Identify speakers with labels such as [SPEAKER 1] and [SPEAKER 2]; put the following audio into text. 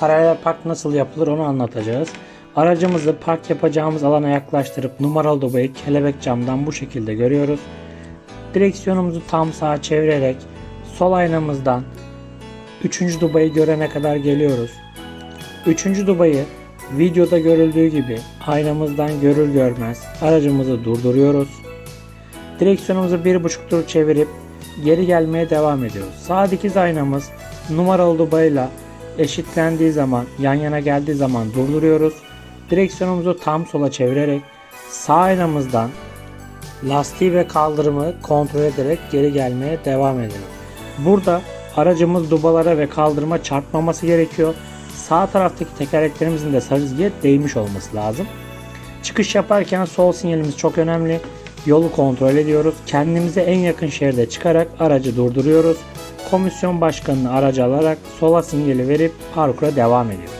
[SPEAKER 1] paralel park nasıl yapılır onu anlatacağız. Aracımızı park yapacağımız alana yaklaştırıp numaralı dubayı kelebek camdan bu şekilde görüyoruz. Direksiyonumuzu tam sağa çevirerek sol aynamızdan 3. dubayı görene kadar geliyoruz. 3. dubayı videoda görüldüğü gibi aynamızdan görür görmez aracımızı durduruyoruz. Direksiyonumuzu 1.5 tur çevirip geri gelmeye devam ediyoruz. Sağ dikiz aynamız numaralı dubayla eşitlendiği zaman yan yana geldiği zaman durduruyoruz. Direksiyonumuzu tam sola çevirerek sağ aynamızdan lastiği ve kaldırımı kontrol ederek geri gelmeye devam ediyoruz. Burada aracımız dubalara ve kaldırıma çarpmaması gerekiyor. Sağ taraftaki tekerleklerimizin de sarı çizgiye değmiş olması lazım. Çıkış yaparken sol sinyalimiz çok önemli. Yolu kontrol ediyoruz. Kendimize en yakın şeride çıkarak aracı durduruyoruz. Komisyon başkanını aracı alarak sola sinyali verip parkura devam ediyoruz.